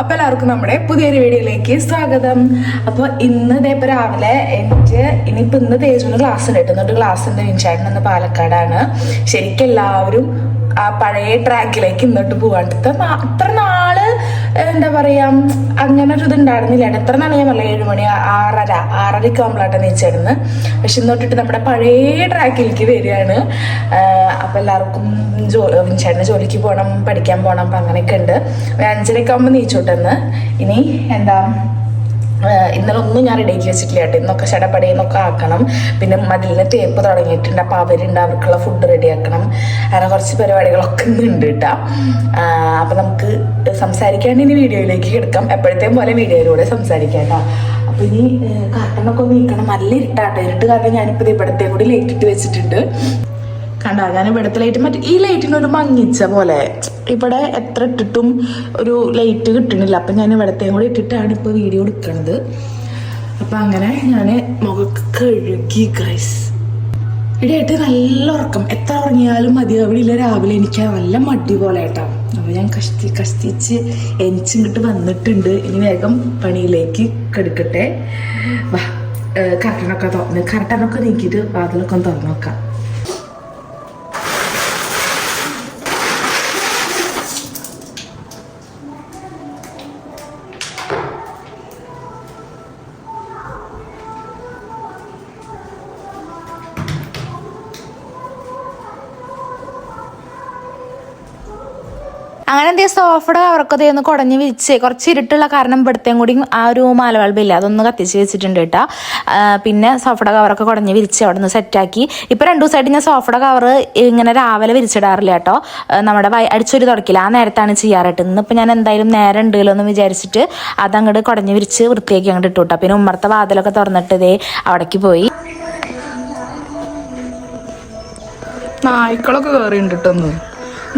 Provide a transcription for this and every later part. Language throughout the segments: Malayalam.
അപ്പൊ എല്ലാവർക്കും നമ്മുടെ പുതിയൊരു വീഡിയോയിലേക്ക് സ്വാഗതം. അപ്പോൾ ഇന്ന് ഇതേപ്പോ രാവിലെ എനിക്ക് ഇനിയിപ്പോ ഇന്ന് തേജുവിന് ക്ലാസ് ഉണ്ട് എന്നിട്ട് ക്ലാസ് ഉണ്ട്. വിൻചാട്ടൻ ഇന്ന് പാലക്കാടാണ്. ശരിക്കും എല്ലാവരും ആ പഴയ ട്രാക്കിലേക്ക് ഇന്നോട്ട് പോവാണ്ട് അത്ര നാൾ എന്താ പറയാ അങ്ങനെ ഒരു ഇത് ഉണ്ടായിരുന്നില്ല എത്ര നാളെ ഞാൻ പറഞ്ഞ ഏഴുമണി ആറര ആറരയ്ക്ക് ആകുമ്പോഴാട്ടെ നീച്ചിടുന്നത് പക്ഷെ ഇന്നോട്ടിട്ട് നമ്മുടെ പഴയ ട്രാക്കിലേക്ക് വരികയാണ്. അപ്പൊ എല്ലാവർക്കും ജോ ജോലിക്ക് പോകണം പഠിക്കാൻ പോകണം അപ്പം അങ്ങനെയൊക്കെ ഉണ്ട്. ഒരു അഞ്ചരയൊക്കെ ആകുമ്പോൾ നീച്ചോട്ടെന്ന് ഇനി എന്താ ഇന്നലെ ഒന്നും ഞാൻ റെഡിയാക്കി വെച്ചിട്ടില്ല കേട്ടോ. ഇന്നൊക്കെ ചടപടയെന്നൊക്കെ ആക്കണം. പിന്നെ മതിലിന് തേപ്പ് തുടങ്ങിയിട്ടുണ്ട്. അപ്പോൾ അവരുണ്ട് അവർക്കുള്ള ഫുഡ് റെഡിയാക്കണം അങ്ങനെ കുറച്ച് പരിപാടികളൊക്കെ ഇന്നുണ്ട് കേട്ടോ. അപ്പോൾ നമുക്ക് സംസാരിക്കാണ്ട് ഇനി വീഡിയോയിലേക്ക് കിടക്കാം. എപ്പോഴത്തെയും പോലെ വീഡിയോയിലൂടെ സംസാരിക്കാം കേട്ടോ. അപ്പോൾ ഇനി കാർട്ടണൊക്കെ നീക്കണം. നല്ല ഇരുട്ടാട്ടോ. ഇരുട്ട് കാരണം ഞാനിപ്പോൾ ഇവിടത്തെ കൂടി ലേറ്റിട്ട് വെച്ചിട്ടുണ്ട്. കണ്ടോ ഞാൻ ഇവിടുത്തെ ലൈറ്റ് മറ്റേ ഈ ലൈറ്റിന് ഒരു മങ്ങിച്ച പോലെ. ഇവിടെ എത്ര ഇട്ടിട്ടും ഒരു ലൈറ്റ് കിട്ടണില്ല. അപ്പം ഞാൻ ഇവിടത്തെയും കൂടി ഇട്ടിട്ടാണ് ഇപ്പോൾ വീഡിയോ എടുക്കുന്നത് അപ്പം അങ്ങനെ ഞാൻ മുഖക്ക് കഴുകി ഗൈസ് ഇടയായിട്ട് നല്ല ഉറക്കം. എത്ര ഉറങ്ങിയാലും മതി. അവിടെ ഇല്ല രാവിലെ എനിക്ക് നല്ല മടി പോലെ കേട്ടോ അപ്പോൾ ഞാൻ കഷ്ടി കഷ്ടിച്ച് എനിച്ചിങ്ങോട്ട് വന്നിട്ടുണ്ട്. ഇനി വേഗം പണിയിലേക്ക് കെടുക്കട്ടെ. വാ കർട്ടനൊക്കെ തുറന്ന് കർട്ടനൊക്കെ നീക്കിയിട്ട് വാതിലൊക്കെ ഒന്ന് തുറന്നു നോക്കാം. സോഫയുടെ കവറൊക്കെ ഒന്ന് കുടഞ്ഞ് വിരിച്ച് കുറച്ച് ഇരുട്ടുള്ള കാരണം ഇവിടുത്തെ കൂടി ആ ഒരു മാലവൾബില്ല അതൊന്ന് കത്തിച്ച് വെച്ചിട്ടുണ്ട് കേട്ടോ. പിന്നെ സോഫയുടെ കവറൊക്കെ കുടഞ്ഞ് വിരിച്ച് അവിടെ നിന്ന് സെറ്റാക്കി ഇപ്പം രണ്ടു ദിവസമായിട്ട് ഞാൻ സോഫയുടെ കവർ ഇങ്ങനെ രാവിലെ വിരിച്ചിടാറില്ല കേട്ടോ. നമ്മുടെ വൈ അടിച്ചൊരു തുടക്കില്ല. ആ നേരത്താണ് ചെയ്യാറായിട്ട് ഇന്നിപ്പോൾ ഞാൻ എന്തായാലും നേരം ഉണ്ടല്ലോ എന്ന് വിചാരിച്ചിട്ട് അതങ്ങോട്ട് കുടഞ്ഞ് വിരിച്ച് വൃത്തിയാക്കി അങ്ങോട്ട് ഇട്ടു കേട്ടോ. പിന്നെ ഉമ്മർത്തെ വാതിലൊക്കെ തുറന്നിട്ട് ഇതേ അവിടേക്ക് പോയി. നായ്ക്കളൊക്കെ കയറിയിട്ടുണ്ട്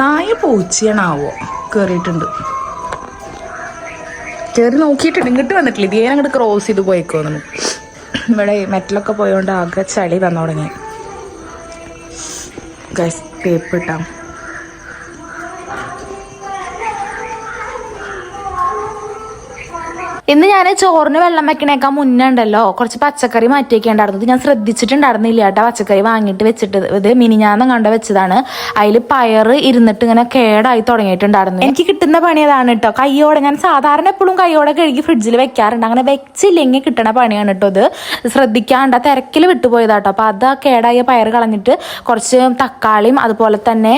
നായ പൂച്ചയാണാവോ? കയറിയിട്ടുണ്ട് കയറി നോക്കിയിട്ടുണ്ട്. ഇങ്ങോട്ട് വന്നിട്ടില്ല. ഇതേ അങ്ങോട്ട് ക്രോസ് ചെയ്ത് പോയിക്കോന്നു ഇവിടെ മെറ്റലൊക്കെ പോയതുകൊണ്ട് ആകെ ചളി വന്നു തുടങ്ങി ഗൈസ് ടേപ്പ് ഇട്ടാം. ഇന്ന് ഞാൻ ചോറിന് വെള്ളം വെക്കണേക്കാൾ മുന്നേ ഉണ്ടല്ലോ. കുറച്ച് പച്ചക്കറി മാറ്റി വെക്കേണ്ടായിരുന്നു ഞാൻ ശ്രദ്ധിച്ചിട്ടുണ്ടായിരുന്നില്ല കേട്ടോ പച്ചക്കറി വാങ്ങിയിട്ട് വെച്ചിട്ട് ഇത് മിനിഞ്ഞാന്ന് കണ്ട വെച്ചതാണ്. അതിൽ പയർ ഇരുന്നിട്ട് ഇങ്ങനെ കേടായി തുടങ്ങിയിട്ടുണ്ടായിരുന്നു. എനിക്ക് കിട്ടുന്ന പണി അതാണ് കേട്ടോ. കയ്യോടെ ഞാൻ സാധാരണ എപ്പോഴും കയ്യോടെ കഴുകി ഫ്രിഡ്ജിൽ വെക്കാറുണ്ട്. അങ്ങനെ വെച്ചില്ലെങ്കിൽ കിട്ടണ പണിയാണ് കേട്ടോ ഇത്. ശ്രദ്ധിക്കാണ്ട് തിരക്കിൽ വിട്ടുപോയതാട്ടോ അപ്പോൾ അത് കേടായ പയർ കളഞ്ഞിട്ട് കുറച്ച് തക്കാളിയും അതുപോലെ തന്നെ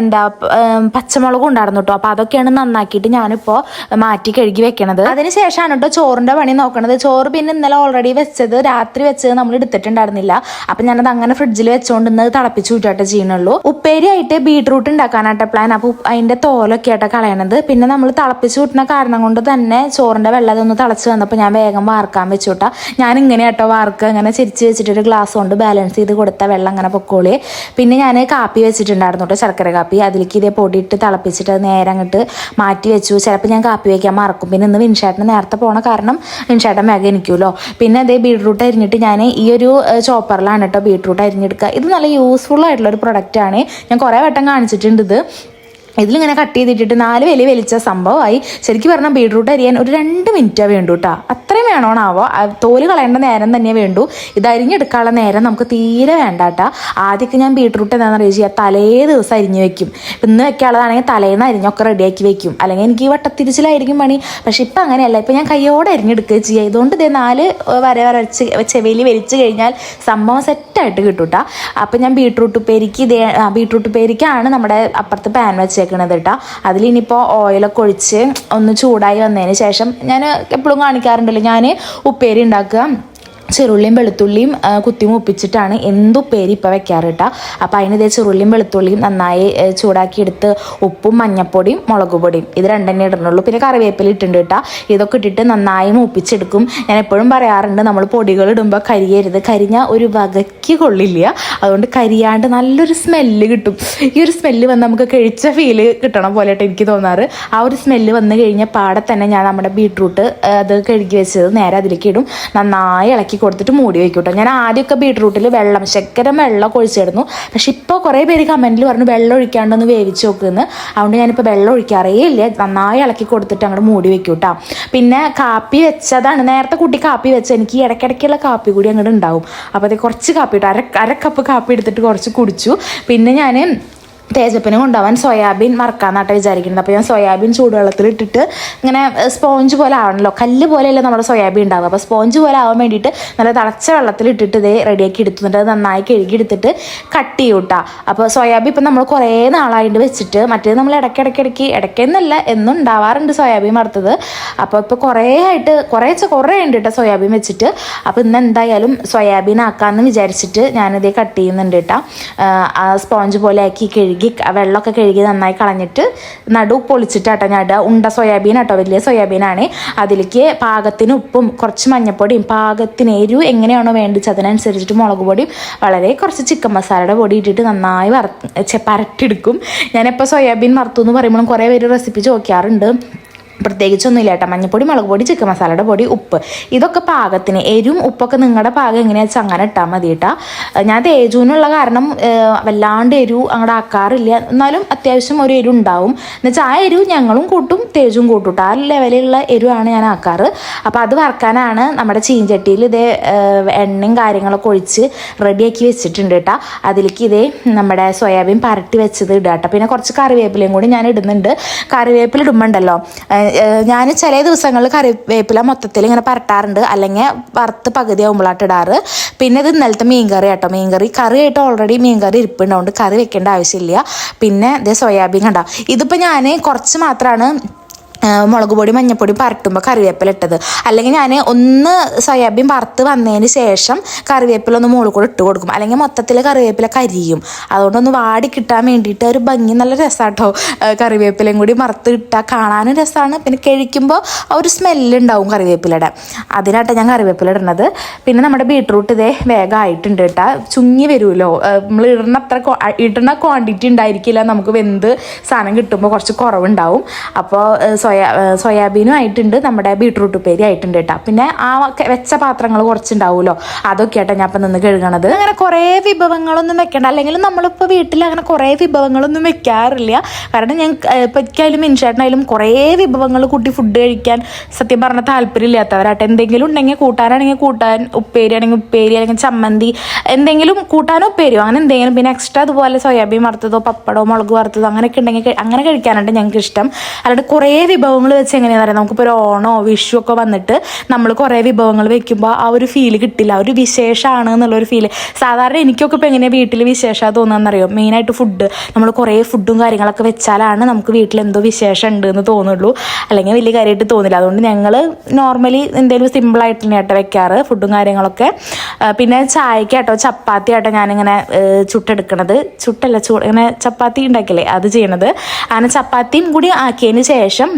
എന്താ പച്ചമുളകും ഉണ്ടായിരുന്നു കേട്ടോ. അപ്പം അതൊക്കെയാണ് നന്നാക്കിയിട്ട് ഞാനിപ്പോൾ മാറ്റി കഴുകി വെക്കണത്. അതിനുശേഷമാണ് കേട്ടോ ചോറിന്റെ പണി നോക്കണത്. ചോറ് പിന്നെ ഇന്നലെ ഓൾറെഡി വെച്ചത് രാത്രി വെച്ചത് നമ്മൾ എടുത്തിട്ടുണ്ടായിരുന്നില്ല. അപ്പം ഞാനത് അങ്ങനെ ഫ്രിഡ്ജിൽ വെച്ചുകൊണ്ട് ഇന്ന് തിളപ്പിച്ച് ഊറ്റാട്ടെ ചെയ്യണുള്ളൂ ഉപ്പേരി ആയിട്ട് ബീട്രൂട്ട് ഉണ്ടാക്കാനായിട്ട് പ്ലാൻ അപ്പോൾ അതിന്റെ തോലൊക്കെ ആയിട്ട് കളയണത്. പിന്നെ നമ്മൾ തിളപ്പിച്ച് കൂട്ടുന്ന കാരണം കൊണ്ട് തന്നെ ചോറിന്റെ വെള്ളം അതൊന്ന് തിളച്ച് വന്നപ്പോൾ ഞാൻ വേഗം വാർക്കാൻ വെച്ചുട്ടാ. ഞാൻ ഇങ്ങനെ കേട്ടോ വാർക്ക്. അങ്ങനെ ചിരിച്ച് വെച്ചിട്ട് ഒരു ഗ്ലാസ് കൊണ്ട് ബാലൻസ് ചെയ്ത് കൊടുത്ത വെള്ളം അങ്ങനെ പൊക്കോളി. പിന്നെ ഞാൻ കാപ്പി വെച്ചിട്ടുണ്ടായിരുന്നു കേട്ടോ ശർക്കര കാപ്പി. അതിലേക്ക് ഇതേ പൊടിയിട്ട് തിളപ്പിച്ചിട്ട് അത് നേരെ അങ്ങോട്ട് മാറ്റി വെച്ചു. ചിലപ്പോൾ ഞാൻ കാപ്പി വയ്ക്കാൻ മറക്കും. പിന്നെ ഇന്ന് വിൻഷാട്ടിന് നേരത്തെ പോണ കാരണം ചേട്ടൻ വേഗം എനിക്കുമല്ലോ പിന്നെ അതേ ബീട്രൂട്ട് അരിഞ്ഞിട്ട് ഞാൻ ഈ ഒരു ചോപ്പറിലാണ് കേട്ടോ ബീട്രൂട്ട് അരിഞ്ഞെടുക്കുക ഇത് നല്ല യൂസ്ഫുൾ ആയിട്ടുള്ള ഒരു പ്രൊഡക്റ്റ് ആണ്. ഞാൻ കുറേ വട്ടം കാണിച്ചിട്ടുണ്ട് ഇത്. ഇതിലിങ്ങനെ കട്ട് ചെയ്തിട്ടിട്ട് നാല് വലിയ വലിച്ച സംഭവമായി. ശരിക്കും പറഞ്ഞാൽ ബീട്രൂട്ട് അരിയാൻ ഒരു രണ്ട് മിനിറ്റേ വേണ്ടു കേട്ടോ അത്രയും ആ തോൽ കളയേണ്ട നേരം തന്നെ വേണ്ടു. ഇത് അരിഞ്ഞെടുക്കാനുള്ള നേരം നമുക്ക് തീരെ വേണ്ട കേട്ടോ ആദ്യമൊക്കെ ഞാൻ ബീട്രൂട്ട് എന്താണെന്ന് അറിയിച്ചു ചെയ്യുക തലേ ദിവസം അരിഞ്ഞ് വെക്കും. ഇന്ന് വെക്കാനുള്ളതാണെങ്കിൽ തലേന്ന് അരിഞ്ഞൊക്കെ റെഡിയാക്കി വെക്കും. അല്ലെങ്കിൽ എനിക്ക് വട്ടത്തിരിച്ചിലായിരിക്കും പണി. പക്ഷെ ഇപ്പം അങ്ങനെയല്ല. ഇപ്പം ഞാൻ കയ്യോടെ അരിഞ്ഞെടുക്കുക ചെയ്യുക ഇതുകൊണ്ട് ഇതേ നാല് വര വരച്ച് ചെവിയിൽ വലിച്ചു കഴിഞ്ഞാൽ സംഭവം സെറ്റായിട്ട് കിട്ടും കേട്ടോ അപ്പം ഞാൻ ബീട്രൂട്ട് ഉപ്പേരിക്ക് ഇതേ ബീട്രൂട്ട് ഉപ്പേരിക്കാണ് നമ്മുടെ അപ്പുറത്ത് പാൻ വെച്ചേക്കണത് കേട്ടോ അതിലിനിപ്പോൾ ഓയിലൊക്കെ ഒഴിച്ച് ഒന്ന് ചൂടായി വന്നതിന് ശേഷം ഞാൻ എപ്പോഴും കാണിക്കാറുണ്ടല്ലോ ഞാൻ ഉപ്പേരി ഉണ്ടാക്കുക. ചെറുള്ളിയും വെളുത്തുള്ളിയും കുത്തി എന്ത് ഉപ്പേരി ഇപ്പോൾ വെക്കാറ് കേട്ടോ അപ്പോൾ അതിന് ഇതേ ചെറുള്ളിയും വെളുത്തുള്ളിയും നന്നായി ചൂടാക്കിയെടുത്ത് ഉപ്പും മഞ്ഞപ്പൊടിയും മുളക് പൊടിയും ഇത് രണ്ടെണ്ണേ ഇടുന്നുള്ളൂ പിന്നെ കറിവേപ്പില ഇട്ടുണ്ട് കേട്ടോ. ഇതൊക്കെ ഇട്ടിട്ട് നന്നായി മൂപ്പിച്ചെടുക്കും. ഞാൻ എപ്പോഴും പറയാറുണ്ട് നമ്മൾ പൊടികൾ ഇടുമ്പോൾ കരിയരുത്. കരിഞ്ഞ ഒരു വകയ്ക്ക് കൊള്ളില്ല. അതുകൊണ്ട് കരിയാണ്ട് നല്ലൊരു സ്മെല്ല് കിട്ടും. ഈ ഒരു സ്മെല്ല് വന്ന് നമുക്ക് കഴിച്ച ഫീൽ കിട്ടണ പോലെ എനിക്ക് തോന്നാറ്. ആ ഒരു സ്മെല്ല് വന്ന് കഴിഞ്ഞ പാടെ തന്നെ ഞാൻ നമ്മുടെ ബീട്രൂട്ട് അത് കഴുകി വെച്ചത് നേരെ അതിലേക്ക് ഇടും. നന്നായി ഇളക്കി കൊടുത്തിട്ട് മൂടി വയ്ക്കൂട്ടോ കേട്ടോ ഞാൻ ആദ്യമൊക്കെ ബീട്രൂട്ടിൽ വെള്ളം ശക്കരം വെള്ളം ഒഴിച്ചിരുന്നു. പക്ഷെ ഇപ്പോൾ കുറേ പേര് കമന്റിൽ പറഞ്ഞു വെള്ളം ഒഴിക്കാണ്ടൊന്ന് വേവിച്ച് നോക്കുമെന്ന് അതുകൊണ്ട് ഞാനിപ്പോൾ വെള്ളം ഒഴിക്കാറേ ഇല്ല. നന്നായി ഇളക്കി കൊടുത്തിട്ട് അങ്ങോട്ട് മൂടി വയ്ക്കൂട്ടോ കേട്ടോ പിന്നെ കാപ്പി വെച്ചതാണ്. നേരത്തെ കുട്ടി കാപ്പി വെച്ച എനിക്ക് ഇടയ്ക്കിടയ്ക്കുള്ള കാപ്പി കൂടി അങ്ങോട്ട് ഉണ്ടാവും. അപ്പോൾ അത് കുറച്ച് കാപ്പി ഇട്ടു. അര അര കപ്പ് കാപ്പി എടുത്തിട്ട് കുറച്ച് കുടിച്ചു. പിന്നെ ഞാൻ തേജപ്പിന് കൊണ്ടുപോകാൻ സോയാബീൻ മറക്കാന്നാട്ടെ വിചാരിക്കുന്നത്. അപ്പോൾ ഞാൻ സോയാബീൻ ചൂടുവെള്ളത്തിൽ ഇട്ടിട്ട് ഇങ്ങനെ സ്പോഞ്ച് പോലെ ആവണല്ലോ. കല്ല് പോലെയല്ലേ നമ്മുടെ സോയാബീൻ ഉണ്ടാവുക. അപ്പോൾ സ്പോഞ്ച് പോലെ ആവാൻ വേണ്ടിയിട്ട് നല്ല തിളച്ച വെള്ളത്തിൽ ഇട്ടിട്ട് ഇതേ റെഡിയാക്കി എടുത്തുന്നിട്ട് അത് നന്നായി കഴുകി എടുത്തിട്ട് കട്ട് ചെയ്യും കേട്ടോ അപ്പോൾ സോയാബീൻ ഇപ്പം നമ്മൾ കുറേ നാളായിട്ട് വെച്ചിട്ട് മറ്റേത് നമ്മൾ ഇടയ്ക്കിടയ്ക്കിടയ്ക്ക് ഇടയ്ക്കെന്നല്ല എന്നും ഉണ്ടാവാറുണ്ട് സോയാബീൻ വറുത്തത്. അപ്പോൾ ഇപ്പോൾ കുറേ ആയിട്ട് കുറേ കുറേ ഉണ്ട് കേട്ടോ സോയാബീൻ വെച്ചിട്ട്. അപ്പോൾ ഇന്ന് എന്തായാലും സോയാബീൻ ആക്കാമെന്ന് വിചാരിച്ചിട്ട് ഞാനിതേ കട്ട് ചെയ്യുന്നുണ്ട് കേട്ടോ സ്പോഞ്ച് പോലെ ആക്കി കഴുകി ക- വെള്ളമൊക്കെ കഴുകി നന്നായി കളഞ്ഞിട്ട് നടു പൊളിച്ചിട്ടാട്ടോ ഞാൻ ഉണ്ട സോയാബീൻ ആട്ടോ വലിയ സോയാബീനാണ്. അതിലേക്ക് പാകത്തിന് ഉപ്പും കുറച്ച് മഞ്ഞപ്പൊടിയും പാകത്തിന് എരിവ് എങ്ങനെയാണോ വേണ്ടത് അതിനനുസരിച്ചിട്ട് മുളക് പൊടിയും വളരെ കുറച്ച് ചിക്കൻ മസാലയുടെ പൊടി ഇട്ടിട്ട് നന്നായി വറ പരട്ടെടുക്കും ഞാനിപ്പോൾ സോയാബീൻ വറുത്തു എന്ന് പറയുമ്പോഴും കുറേ പേര് റെസിപ്പി ചോദിക്കാറുണ്ട്. പ്രത്യേകിച്ചൊന്നുമില്ല കേട്ടോ. മഞ്ഞപ്പൊടി മുളക് പൊടി ചിക്കൻ മസാലയുടെ പൊടി ഉപ്പ്. ഇതൊക്കെ പാകത്തിന് എരിവും ഉപ്പൊക്കെ നിങ്ങളുടെ പാകം എങ്ങനെയാ വെച്ചാൽ അങ്ങനെ ഇട്ടാൽ മതി കേട്ടോ. ഞാൻ തേജുവിനുള്ള കാരണം വല്ലാണ്ട് എരിവ് അങ്ങോട്ട് ആക്കാറില്ല. എന്നാലും അത്യാവശ്യം ഒരു എരിവ് ഉണ്ടാവും. എന്നുവെച്ചാൽ ആ എരിവ് ഞങ്ങളും കൂട്ടും തേജും കൂട്ടും ആ ലെവലിലുള്ള എരിവാണ് ഞാൻ ആക്കാറ്. അപ്പോൾ അത് വറക്കാനാണ് നമ്മുടെ ചീഞ്ചട്ടിയിൽ ഇതേ എണ്ണയും കാര്യങ്ങളൊക്കെ ഒഴിച്ച് റെഡിയാക്കി വെച്ചിട്ടുണ്ട് കേട്ടോ. അതിലേക്ക് ഇതേ നമ്മുടെ സോയാബീൻ പരട്ടി വെച്ചത് ഇടുക പിന്നെ കുറച്ച് കറിവേപ്പിലയും കൂടി ഞാൻ ഇടുന്നുണ്ട്. കറിവേപ്പില ഇടുമ്പോണ്ടല്ലോ ഞാൻ ചില ദിവസങ്ങളിൽ കറിവേപ്പില മൊത്തത്തിൽ ഇങ്ങനെ പരട്ടാറുണ്ട്. അല്ലെങ്കിൽ വറുത്ത് പകുതി ആകുമ്പോളാട്ട് ഇടാറ്. പിന്നെ ഇത് ഇന്നലത്തെ മീൻകറി കേട്ടോ മീൻകറി കറി ആയിട്ട് ഓൾറെഡി മീൻകറി ഇരിപ്പുണ്ടാവുകൊണ്ട് കറി വെക്കേണ്ട ആവശ്യമില്ല. പിന്നെ ഇതേ സോയാബീൻ കണ്ടോ? ഇതിപ്പോൾ ഞാൻ കുറച്ച് മാത്രമാണ് മുളക് പൊടി മഞ്ഞപ്പൊടി പരട്ടുമ്പോൾ കറിവേപ്പില ഇട്ടത്. അല്ലെങ്കിൽ ഞാൻ ഒന്ന് സോയാബീൻ പറത്ത് വന്നതിന് ശേഷം കറിവേപ്പില ഒന്ന് മുകളിൽ കൂടെ ഇട്ട് കൊടുക്കും. അല്ലെങ്കിൽ മൊത്തത്തിൽ കറിവേപ്പില കരിയും. അതുകൊണ്ടൊന്ന് വാടി കിട്ടാൻ വേണ്ടിയിട്ട് ഒരു ഭംഗി നല്ല രസമാട്ടോ കറിവേപ്പിലയും കൂടി മറത്ത് ഇട്ടാൽ കാണാനും രസമാണ് പിന്നെ കഴിക്കുമ്പോൾ ഒരു സ്മെല്ലുണ്ടാവും കറിവേപ്പിലയുടെ. അതിനാട്ടോ ഞാൻ കറിവേപ്പില ഇടുന്നത്. പിന്നെ നമ്മുടെ ബീട്രൂട്ട് ഇതേ വേഗം ആയിട്ടുണ്ട് കേട്ടോ. ചുങ്ങി വരുമല്ലോ. നമ്മൾ ഇടുന്ന അത്ര ഇടുന്ന ക്വാണ്ടിറ്റി ഉണ്ടായിരിക്കില്ല. നമുക്ക് വെന്ത് സാധനം കിട്ടുമ്പോൾ കുറച്ച് കുറവുണ്ടാവും. അപ്പോൾ സോയാ സോയാബീനും ആയിട്ടുണ്ട്. നമ്മുടെ ബീട്രൂട്ട് ഉപ്പേരി ആയിട്ടുണ്ട് കേട്ടോ. പിന്നെ ആ വെച്ച പാത്രങ്ങൾ കുറച്ചുണ്ടാവുമല്ലോ. അതൊക്കെ ആട്ടോ ഞാൻ ഇപ്പം നിന്ന് കഴുകണത്. അങ്ങനെ കുറേ വിഭവങ്ങളൊന്നും വെക്കണ്ട. അല്ലെങ്കിൽ നമ്മളിപ്പോൾ വീട്ടിൽ അങ്ങനെ കുറേ വിഭവങ്ങളൊന്നും വെക്കാറില്ല. കാരണം ഞാൻ ഇപ്പം എനിക്കായാലും മിനിഷേട്ടനായാലും കുറേ വിഭവങ്ങൾ കൂട്ടി ഫുഡ് കഴിക്കാൻ സത്യം പറഞ്ഞ താല്പര്യമില്ലാത്തവരാട്ടെ. എന്തെങ്കിലും ഉണ്ടെങ്കിൽ കൂട്ടാനാണെങ്കിൽ കൂട്ടാൻ ഉപ്പേരി ആണെങ്കിൽ ഉപ്പേരി അല്ലെങ്കിൽ ചമ്മന്തി എന്തെങ്കിലും കൂട്ടാനോ ഉപ്പേരിയോ അങ്ങനെ എന്തെങ്കിലും. പിന്നെ എക്സ്ട്രാ അതുപോലെ സോയാബീൻ വറുത്തതോ പപ്പടോ മുളക് വറുത്തതോ അങ്ങനെയൊക്കെ ഉണ്ടെങ്കിൽ അങ്ങനെ കഴിക്കാനായിട്ട് ഞങ്ങൾക്ക് ഇഷ്ടം അല്ലാണ്ട് കുറേ വിഭവങ്ങൾ വെച്ച് എങ്ങനെയാണെന്ന് പറയാം നമുക്കിപ്പോൾ ഒരു ഓണോ വിഷു ഒക്കെ വന്നിട്ട് നമ്മൾ കുറേ വിഭവങ്ങൾ വെക്കുമ്പോൾ ആ ഒരു ഫീൽ കിട്ടില്ല. ഒരു വിശേഷമാണ് എന്നുള്ളൊരു ഫീൽ സാധാരണ എനിക്കൊക്കെ ഇപ്പോൾ എങ്ങനെയാണ് വീട്ടിൽ വിശേഷമാണ് തോന്നുന്നതെന്നറിയോ? മെയിനായിട്ട് ഫുഡ് നമ്മൾ കുറേ ഫുഡും കാര്യങ്ങളൊക്കെ വെച്ചാലാണ് നമുക്ക് വീട്ടിൽ എന്തോ വിശേഷം ഉണ്ട് എന്ന് തോന്നുള്ളൂ. അല്ലെങ്കിൽ വലിയ കാര്യമായിട്ട് തോന്നില്ല. അതുകൊണ്ട് ഞങ്ങൾ നോർമലി എന്തെങ്കിലും സിമ്പിളായിട്ട് തന്നെയാട്ടോ വെക്കാറ് ഫുഡും കാര്യങ്ങളൊക്കെ. പിന്നെ ചായക്ക് ആട്ടോ ചപ്പാത്തി ആട്ടോ ഞാനിങ്ങനെ ചുട്ടെടുക്കണത്. ചുട്ടല്ല ചൂ ഇങ്ങനെ ചപ്പാത്തി ഉണ്ടാക്കില്ലേ? അത് ചെയ്യണത്. അങ്ങനെ ചപ്പാത്തിയും കൂടി ആക്കിയതിന് ശേഷം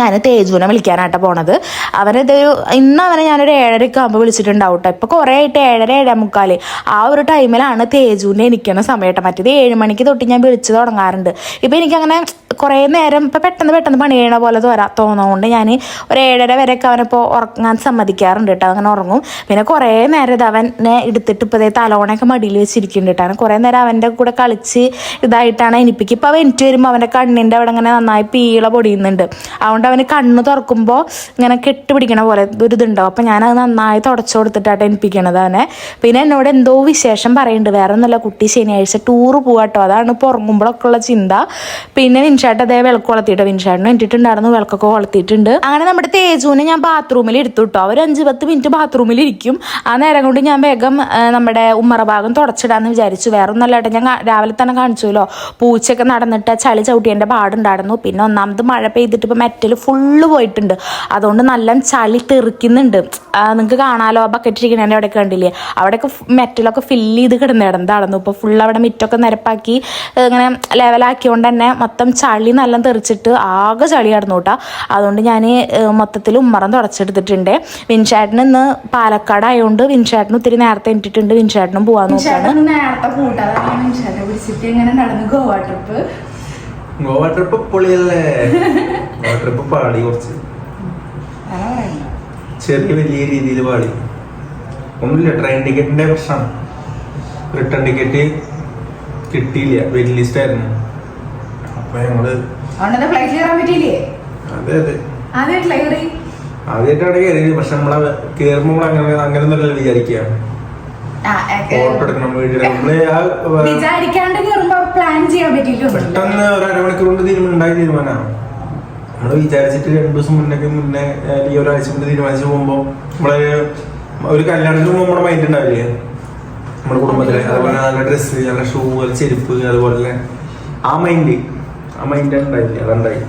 ഞാൻ തേജുവിനെ വിളിക്കാനായിട്ട് പോണത്. അവനിതൊരു ഇന്ന് അവനെ ഞാനൊരു ഏഴരയ്ക്ക് ആകുമ്പോൾ വിളിച്ചിട്ടുണ്ടാവും കേട്ടോ ഇപ്പോൾ കുറേ ആയിട്ട് ഏഴര ഏഴേ മുക്കാൽ. ആ ഒരു ടൈമിലാണ് തേജുവിനെ എനിക്കണ സമയം കേട്ടോ മറ്റേത് ഏഴ് മണിക്ക് തൊട്ട് ഞാൻ വിളിച്ചു തുടങ്ങാറുണ്ട്. ഇപ്പം എനിക്കങ്ങനെ കുറേ നേരം ഇപ്പം പെട്ടെന്ന് പെട്ടെന്ന് പണി ചെയ്യണ പോലെ തോരാ തോന്നുന്നതുകൊണ്ട് ഞാൻ ഒരു ഏഴര വരെയൊക്കെ അവനിപ്പോൾ ഉറങ്ങാൻ സമ്മതിക്കാറുണ്ട് കേട്ടോ. അങ്ങനെ ഉറങ്ങും. പിന്നെ കുറേ നേരം ഇത് അവനെ എടുത്തിട്ട് ഇപ്പോൾ തലോണയൊക്കെ മടിയിൽ വെച്ചിരിക്കുന്നുണ്ട് കേട്ടോ. കുറേ നേരം അവന്റെ കൂടെ കളിച്ച് ഇതായിട്ടാണ് എനിപ്പിക്ക് ഇപ്പോൾ അവൻ എനിക്ക് വരുമ്പോൾ അവന്റെ കണ്ണിന്റെ അവിടെ ഇങ്ങനെ നന്നായി പീള പൊടിയുന്നുണ്ട്. അതുകൊണ്ട് അവന് കണ്ണ് തുറക്കുമ്പോൾ ഇങ്ങനെ കെട്ടുപിടിക്കണ പോലെ ഒരു ഇതുണ്ടാവും. അപ്പം ഞാനത് നന്നായി തുടച്ചു കൊടുത്തിട്ടാണ് എനിപ്പിക്കണത് അവനെ. പിന്നെ എന്നോട് എന്തോ വിശേഷം പറയുന്നുണ്ട് വേറെ ഒന്നുമല്ല കുട്ടി ശനിയാഴ്ച ടൂറ് പോവാട്ടോ. അതാണ് ഇപ്പോൾ ഉറങ്ങുമ്പോഴൊക്കെ ഉള്ള ചിന്ത. പിന്നെ വിൻഷാട്ട് അതേ വിളക്ക് കൊളത്തിയിട്ട് വിൻഷാട്ടിന് വേണ്ടിയിട്ടുണ്ടായിരുന്നു വിളക്കൊക്കെ കൊളത്തിയിട്ടുണ്ട് അങ്ങനെ നമ്മുടെ തേജുവിനെ ഞാൻ ബാത്റൂമിൽ എടുത്തു കേട്ടോ അവർ അഞ്ച് പത്ത് മിനിറ്റ് ബാത്റൂമിൽ ഇരിക്കും. ആ നേരം കൊണ്ട് ഞാൻ വേഗം നമ്മുടെ ഉമ്മറ ഭാഗം തുടച്ചിടാന്ന് വിചാരിച്ചു. വേറെ കേട്ടോ ഞാൻ രാവിലെ തന്നെ കാണിച്ചല്ലോ പൂച്ചയൊക്കെ നടന്നിട്ട് ചളി ചവിട്ടിയതിന്റെ പാടുണ്ടായിരുന്നു. പിന്നെ ഒന്നാമത് മഴ പെയ്തിട്ട് ഇപ്പോൾ മെറ്റൽ ഫുള്ള് പോയിട്ടുണ്ട്. അതുകൊണ്ട് നല്ല ചളി തെറിക്കുന്നുണ്ട്. നിങ്ങൾക്ക് കാണാലോ? ആ ബക്കറ്റ് ഇരിക്കണേന്റെ അവിടെ കണ്ടില്ലേ? അവിടെയൊക്കെ മെറ്റലൊക്കെ ഫില്ല് ചെയ്ത് കിടന്നിടണ്ടായിരുന്നു ഇപ്പോൾ ഫുൾ അവിടെ മിറ്റൊക്കെ നിരപ്പാക്കി ഇങ്ങനെ ലെവലാക്കിയോണ്ട് തന്നെ മൊത്തം ചളി നല്ല തെറിച്ചിട്ട് ആകെ ചളിയായിരുന്നു കേട്ടോ അതുകൊണ്ട് ഞാൻ മൊത്തത്തിൽ ഉമ്മറം തുടച്ചെടുത്തിട്ടുണ്ട്. വിൻഷാട്ടിന് ഇന്ന് പാലക്കാട് ആയതുകൊണ്ട് വിൻഷാട്ടിന് ഒത്തിരി നേരത്തെ എണീറ്റിട്ടുണ്ട്. വിൻഷാട്ടിനും പോകാൻ നോക്കുകയാണ് നേരത്തെ കൂട്ടാതാണ്. വിൻഷാട്ടിനെ വിളിച്ചിട്ട് എങ്ങനെ നടന്നു ഗോവ ട്രിപ്പ്? ഗോവ ട്രിപ്പ് പൊളിയല്ലേ? ഗോവ ട്രിപ്പ് പാടി കുറച്ച്. ചെറിയ വലിയ രീതിയിൽ പാടി ഒന്നുമില്ല ട്രെയിൻ ടിക്കറ്റിന്റെ പ്രശ്നം. റിട്ടേൺ ടിക്കറ്റ് കിട്ടിയില്ല. വെയിറ്റ് ലിസ്റ്റ് ആയിരുന്നു. അപ്പൊ ഞങ്ങൾ അതുകൊണ്ട് ഫ്ലൈറ്റ് കയറാൻ പറ്റിയില്ലേ? അതെ അതെ. ആദ്യമായിട്ടില്ല കയറി? ആദ്യമായിട്ടാണ് കയറിയത് പക്ഷെ നമ്മളെ കയറുമ്പോൾ അങ്ങനെ അങ്ങനെ ഒന്നുമല്ല വിചാരിക്കുക. വിചാരിക്കാണ്ട് കയറുമ്പോ പ്ലാൻ ചെയ്യാൻ പറ്റിയില്ല പെട്ടെന്ന് ഒരു അരമണിക്കൂർ കൊണ്ട് തീരുമാനം ഉണ്ടായ തീരുമാനമാണ് നമ്മൾ വിചാരിച്ചിട്ട് രണ്ടു ദിവസം മുന്നേ മുന്നേ അല്ലെങ്കിൽ ഒരാഴ്ച മുന്നേ തീരുമാനിച്ചു പോകുമ്പോൾ നമ്മളെ ഒരു കല്യാണത്തിന് പോകുമ്പോൾ നമ്മുടെ മൈൻഡ് ഉണ്ടാവില്ലേ? നമ്മുടെ കുടുംബത്തിലെ. അതുപോലെ നല്ല ഡ്രസ്സ് നല്ല ഷൂ ചെരുപ്പ് അതുപോലെ ആ മൈൻഡ് ആ മൈൻഡ് ഉണ്ടായില്ല അതുണ്ടായി